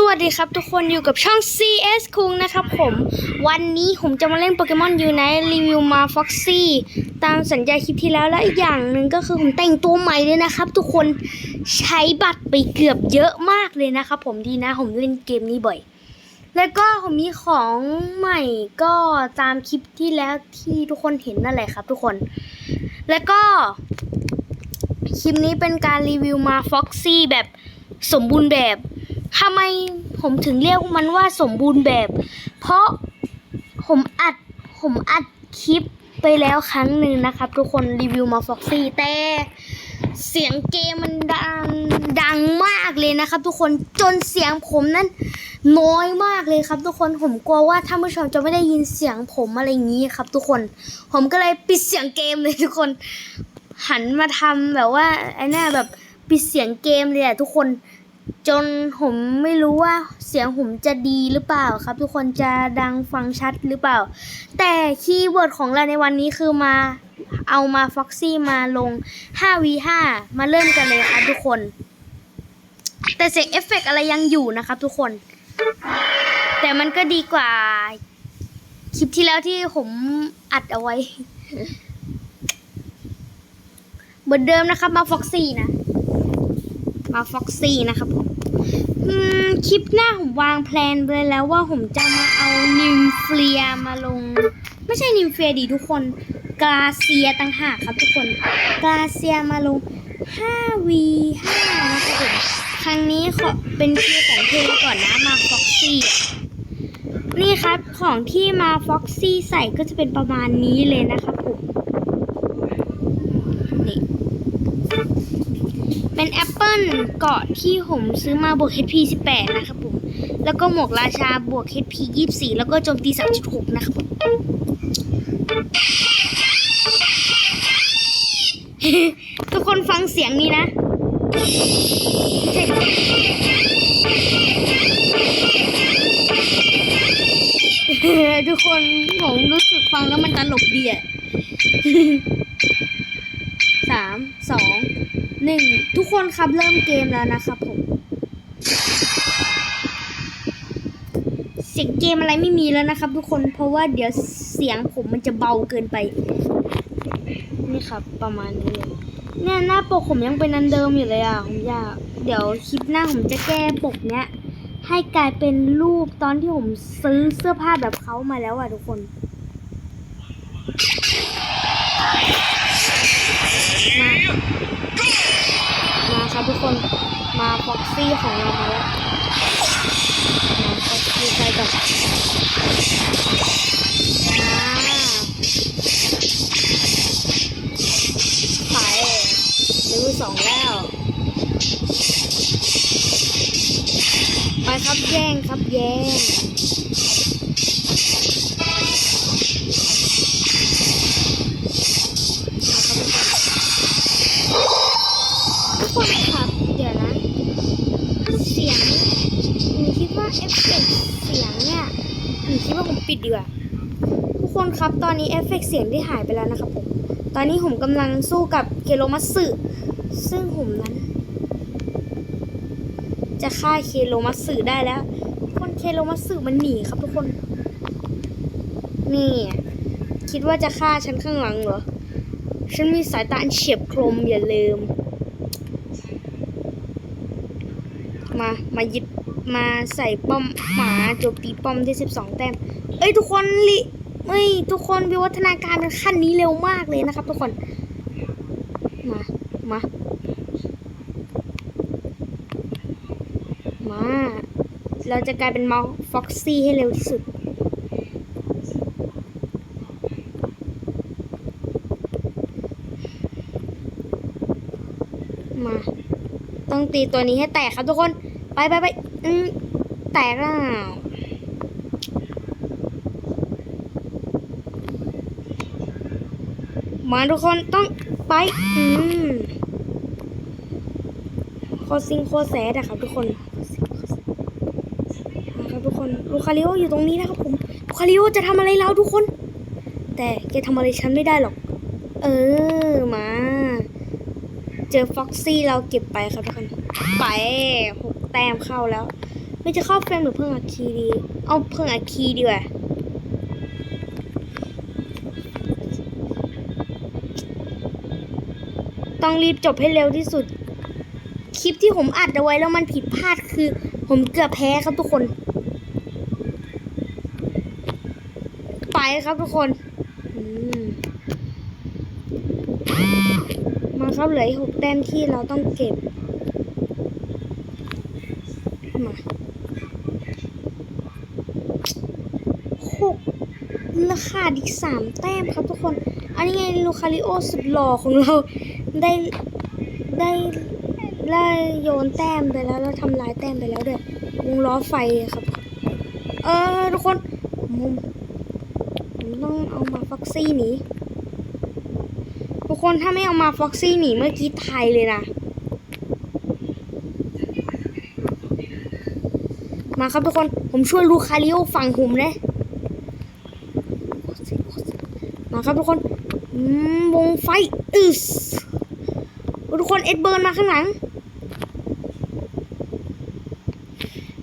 สวัสดีครับทุกคนอยู่กับช่อง CS คุงนะครับผม วันนี้ผมจะมาเล่นโปเกมอนยูไนรีวิวมาฟ็อกซี่ตามสัญญาคลิปที่แล้วและอีกอย่างหนึ่งก็คือผมแต่งตัวใหม่เลยนะครับ ทุกคนใช้บัตรไปเกือบเยอะมากเลยนะครับผมดีนะผมเล่นเกมนี้บ่อย แล้วก็ผมมีของใหม่ก็ตามคลิปที่แล้วที่ทุกคนเห็นนั่นแหละครับ ทุกคน แล้วก็คลิปนี้เป็นการรีวิวมาฟ็อกซี่แบบสมบูรณ์แบบ ทำไมผมถึงเรียกมันว่าสมบูรณ์แบบ เพราะผมอัดผมอัดคลิปไปแล้วครั้งหนึ่งนะครับ ทุกคนรีวิวมาฟ็อกซี่แต่เสียงเกมมันดังดังมากเลยนะครับ ทุกคนจนเสียงผมนั้นน้อยมากเลยครับ ทุกคนผมกลัวว่าท่านผู้ชมจะไม่ได้ยินเสียงผมอะไรอย่างนี้ครับ ทุกคน ผมก็เลยปิดเสียงเกมเลยทุกคน หันมาทำแบบว่าไอ้นี่แบบปิดเสียงเกมเลยอะทุกคน จนผมไม่รู้ว่าเสียงผมจะดีหรือเปล่าครับ ทุกคนจะดังฟังชัดหรือเปล่า แต่คีย์เวิร์ดของเราในวันนี้คือมาเอามาฟ็อกซี่มาลง 5v5 มาเริ่มกันเลยครับทุกคน แต่เสียงเอฟเฟกต์อะไรยังอยู่นะครับทุกคน แต่มันก็ดีกว่า คลิปที่แล้วที่ผมอัดเอาไว้ เหมือนเดิมนะครับมาฟ็อกซี่นะ มาฟ็อกซี่นะครับผมคลิปหน้าผมวางแพลนไปแล้วว่าผมจะมาเอานิมเฟียมาลง ไม่ใช่นิมเฟียดีทุกคนกาเซียต่างหากครับทุกคนกาเซียมาลง 5v5 นะครับผมครั้งนี้ขอเป็นคิวของเธอก่อนนะมาฟ็อกซี่นี่ครับของที่มาฟ็อกซี่ใส่ก็จะเป็นประมาณนี้เลยนะครับผม นี่ เป็นแอปเปิลเกาะที่ผมซื้อมาบวก HP 18 นะครับผม แล้วก็หมวกราชาบวก HP 24 แล้วก็โจมตี 3.6 นะครับผมทุกคนฟังเสียงนี้นะทุกคนผมรู้สึกฟังแล้วมันตลกดีอะสามสอง หนึ่งทุกคนครับเริ่มเกมแล้วนะครับผมเสียงเกมอะไรไม่มีแล้วนะครับ ทุกคนเพราะว่าเดี๋ยวเสียงผมมันจะเบาเกินไป นี่ครับ ประมาณนี้เลยเนี่ยหน้าปกผมยังเป็นอันเดิมอยู่เลยอะผมอยากเดี๋ยวคลิปหน้าผมจะแก้ปกเนี้ยให้กลายเป็นรูปตอนที่ผมซื้อเสื้อผ้าแบบเขามาแล้วอะทุกคน ครับทุกคนมาฟ็อกซี่ของเรามาแล้วฟ็อกซี่ใครก่อนมาไปเลเวลสองแล้ว ไปครับแย่งครับแย่ง คนครับตอนนี้เอฟเฟกต์เสียงได้หายไปแล้วนะครับผม ตอนนี้ผมกำลังสู้กับเคโรมัสึซึ่งผมนั้น จะฆ่าเคโรมัสึได้แล้วทุกคนเคโรมัสึมันหนีครับทุกคน นี่ คิดว่าจะฆ่าฉันข้างหลังเหรอ ฉันมีสายตาอันเฉียบคมอย่าลืม มา มายึดมาใส่ป้อมหมาโจมตีป้อมได้สิบสองแต้ม เอ้ยทุกคนลิ เอ้ยทุกคนวิวัฒนาการเป็นขั้นนี้เร็วมากเลยนะครับ ทุกคน มา มา มา เราจะกลายเป็นมอฟ็อกซี่ให้เร็วที่สุด มา ต้องตีตัวนี้ให้แตกครับทุกคน ไปไปไปอืมแตกแล้ว มาทุกคนต้องไป อืมโคซิงโคตรแสดะครับ ทุกคนมาครับทุกคนลูคาริโออยู่ตรงนี้นะครับผมลูคาริโอจะทำอะไรเราทุกคน แต่แกทำอะไรฉันไม่ได้หรอก เออมา เจอฟ็อกซี่เราเก็บไปครับทุกคนไปหกแต้มเข้าแล้ว ไม่จะเข้าเฟรมหรือเพิ่งอัดคีดี เอาเพิ่งอัดคีดีกว่า ต้องรีบจบให้เร็วที่สุด คลิปที่ผมอัดเอาไว้แล้วมันผิดพลาดคือ ผมเกือบแพ้ครับทุกคน ไปครับทุกคนมาครับเหลืออีกหกแต้มที่เราต้องเก็บมาหกราคาดอีกสามแต้มครับทุกคน อันนี้ไงลูคาริโอสุดหล่อของเรา ได้ได้ได้โยนแต้มไปแล้วแล้วทำลายแต้มไปแล้วด้วยวงล้อไฟครับ เออทุกคนผมผมต้องเอามาฟ็อกซี่หนีทุกคนถ้าไม่เอามาฟ็อกซี่หนีเมื่อกี้ไทยเลยนะมาครับทุกคนผมช่วยลูคาริโอฝั่งผมนะมาครับทุกคนวงไฟอึส คนเอ็ดเบิร์นมาข้างหลัง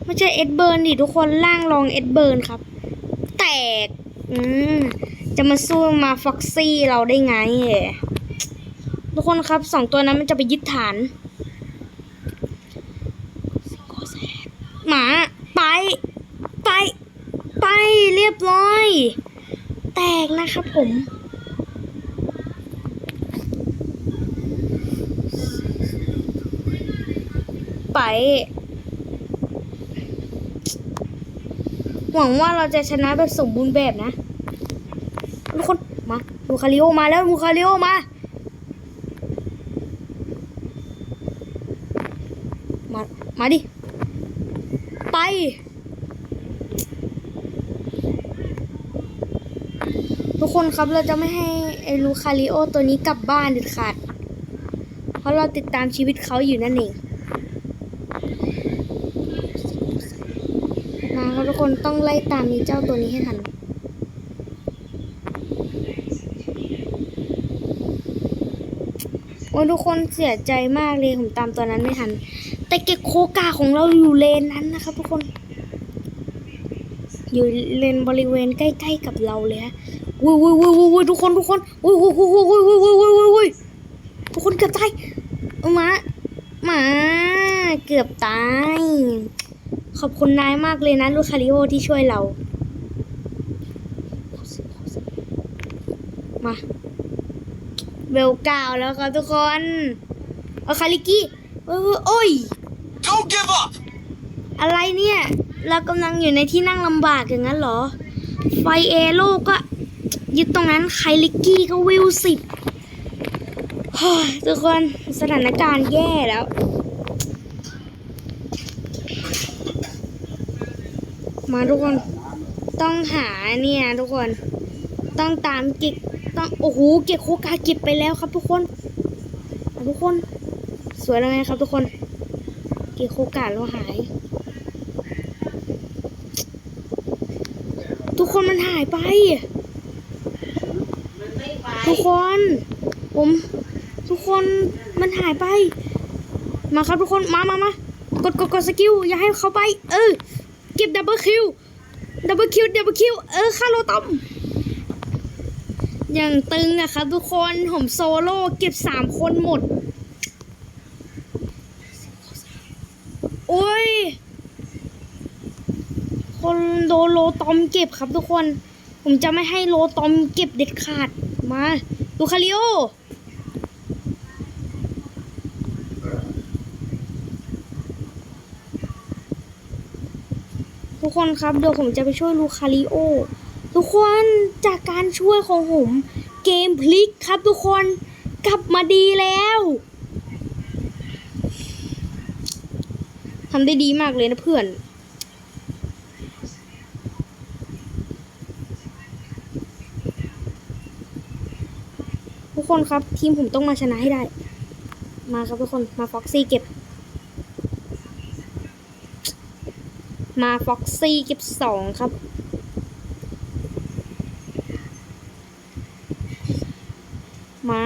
ไม่ใช่เอ็ดเบิร์นดิทุกคนล่างรองเอ็ดเบิร์นครับ แตก อืมจะมาสู้มาฟ็อกซี่เราได้ไง ทุกคนครับสองตัวนั้นมันจะไปยึดฐาน หมา ไป ไป ไปเรียบร้อย แตกนะครับผม ไป หวังว่าเราจะชนะแบบสมบูรณ์แบบนะ ทุกคน มาลูคาริโอมาแล้วลูคาริโอมา มา มาดิ ไปทุกคนครับเราจะไม่ให้ไอ้ลูคาริโอตัวนี้กลับบ้านเด็ดขาด เพราะเราติดตามชีวิตเขาอยู่นั่นเอง นะครับทุกคนต้องไล่ตามนี้เจ้าตัวนี้ให้ทันโอ้ยทุกคนเสียใจมากเลยผมตามตัวนั้นไม่ทัน แต่เก็กโคกาของเราอยู่เลนนั้นนะครับทุกคน อยู่เลนบริเวณใกล้ๆกับเราเลยฮะวุ้ยวุ้ยวุ้ยวุ้ยวุ้ยทุกคนทุกคนวุ้ยวุ้ยวุ้ยวุ้ยวุ้ยวุ้ยวุ้ยวุ้ยวุ้ยวุ้ยทุกคนเกือบตายเอามาหมาเกือบตาย ขอบคุณนายมากเลยนะลูกคาริโอที่ช่วยเรา มาเวลกาวแล้วครับทุกคนเอาคาริกิเอ้ยโอ้ย Don't give up! อะไรเนี่ย เรากำลังอยู่ในที่นั่งลำบากอย่างนั้นเหรอ ไฟเอโร่ก็ยึดตรงนั้นไคลิกกี้ก็วิวสิบเฮ้ยทุกคนสถานการณ์แย่แล้ว มาทุกคน ต้องหาเนี่ยทุกคน ต้องตามเก็กต้องโอ้โหเก็กโคกาเก็บไปแล้วครับทุกคนทุกคน สวยแล้วไงครับทุกคน เก็กโคกาเราหาย ทุกคนมันหายไป ทุกคน ผม ทุกคนมันหายไป มาครับทุกคนมามามากดกดกดสกิลอย่าให้เขาไป เออ เก็บดับเบิลคิวดับเบิลคิวดับเบิลคิวเออฆ่าโลตอมอย่างตึงอะครับทุกคนผมโซโล่เก็บสามคนหมด โอ้ย คนโดนโลตอมเก็บครับทุกคน ผมจะไม่ให้โลตอมเก็บเด็ดขาดมาดูคาริโอ ทุกคนครับเดี๋ยวผมจะไปช่วยลูคาริโอ ทุกคนจากการช่วยของผม เกมพลิกครับทุกคนกลับมาดีแล้วทำได้ดีมากเลยนะเพื่อนทุกคนครับ ทีมผมต้องมาชนะให้ได้ มาครับทุกคนมาฟ็อกซี่เก็บ มาฟ็อกซี่เก็บสองครับ มา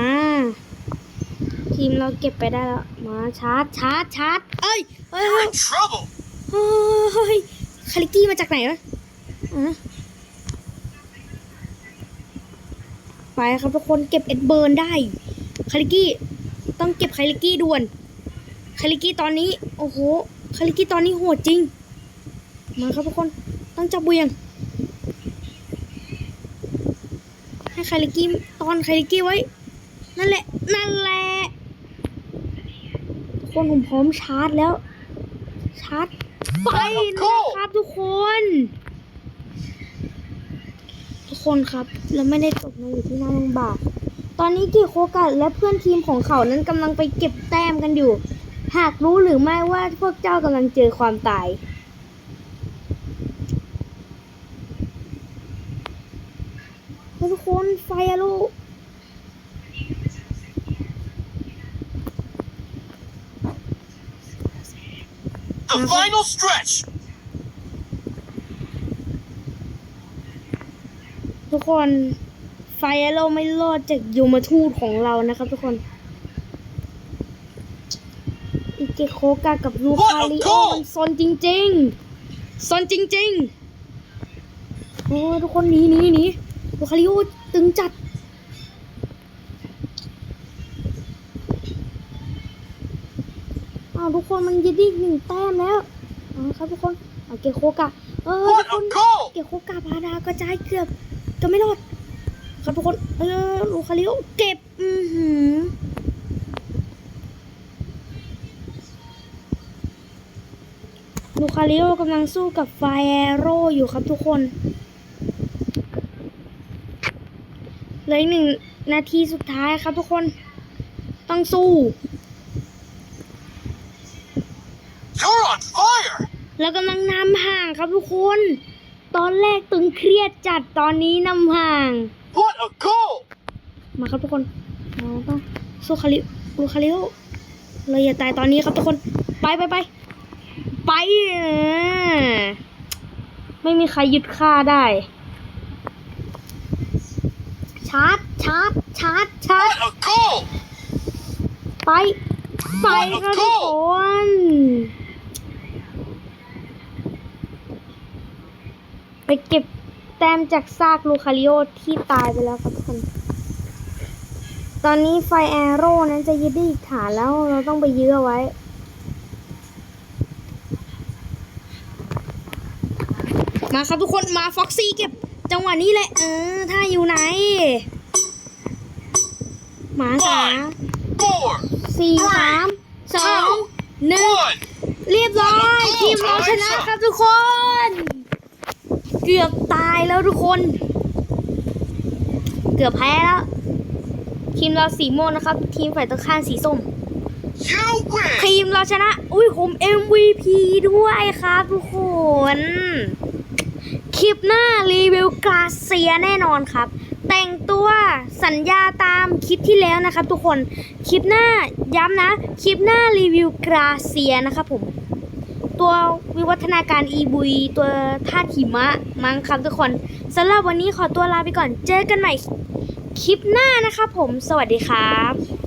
ทีมเราเก็บไปได้แล้ว มาชาร์จชาร์จชาร์จเอ้ยเอ้ย You're เอ้ย in trouble! เฮ้ยคาริกี้มาจากไหนวะอะไปครับทุกคนเก็บเอ็ดเบิร์นได้ คาริกี้ต้องเก็บคาริกี้ด่วน คาริกี้ตอนนี้ โอ้โห คาริกี้ตอนนี้โหดจริง มาครับทุกคนต้องจับเบียง ให้คาริกี้ตอนคาริกี้ไว้ นั่นแหละ นั่นแหละคนผมพร้อมชาร์จแล้ว ชาร์จไปนะครับทุกคน ทุกคนครับเราไม่ได้ตกมาอยู่ที่น่าลำบาก ตอนนี้กิโคกัดและเพื่อนทีมของเขานั้นกำลังไปเก็บแต้มกันอยู่ หากรู้หรือไม่ว่าพวกเจ้ากำลังเจอความตาย ทุกคนไฟอะลูก The final stretch! ทุกคนไฟอะเราไม่รอดจากยมทูตของเรานะครับ ทุกคนอิเกโคกากับลูคาริโอมันซนจริง ๆซนจริง ๆ โอ้ยทุกคนหนีหนีหนี ลูคาริโอตึงจัด อ้าวทุกคนมันยึดอีกหนึ่งแต้มแล้วเอาครับทุกคนเอาเกโคกะ เออทุ What กคน a goal! เกโคกาพาดากระจายเกือบจะไม่รอด ครับทุกคน เออลูคาริโอเก็บ อือหือลูคาริโอกำลังสู้กับไฟแอโร่อยู่ครับทุกคน เหลืออีกหนึ่งนาทีสุดท้ายครับทุกคนต้องสู้ You're on fire! แล้วกำลังนำห่างครับทุกคน ตอนแรกตึงเครียดจัดตอนนี้นำห่าง What a goal! มาครับทุกคนเราต้องสู้คาริลูคาริโอเราอย่าตายตอนนี้ครับทุกคนไปไปไปไปเออไม่มีใครหยุดฆ่าได้ ชาร์จชาร์จชาร์จชาร์จ What a goal! ไปไปครับทุกคนไปเก็บแต้มจากซากลูคาริโอที่ตายไปแล้วครับทุกคน ตอนนี้ไฟแอโร่นั้นจะยึดได้อีกฐานแล้วเราต้องไปยื้อเอาไว้ มาครับทุกคนมาฟ็อกซี่เก็บ จังหวะนี้แหละ เออ ถ้าอยู่ไหน หมาสา Four, สี่สามสองหนึ่ง one! เรียบร้อยทีมเราชนะครับทุกคน เกือบตายแล้วทุกคน เกือบแพ้แล้ว ทีมเราสีม่วงนะครับ ทีมฝ่ายตรงข้ามสีส้ม You win! ทีมเราชนะ อุ้ยผม MVP ด้วยครับทุกคน คลิปหน้ารีวิวกราเซียแน่นอนครับ แต่งตัวสัญญาตามคลิปที่แล้วนะครับ ทุกคนคลิปหน้าย้ำนะ คลิปหน้ารีวิวกราเซียนะครับผม ตัววิวัฒนาการอีบุย ตัวธาตุหิมะมั้งครับทุกคนสำหรับวันนี้ขอตัวลาไปก่อนเจอกันใหม่คลิปหน้านะครับผม สวัสดีครับ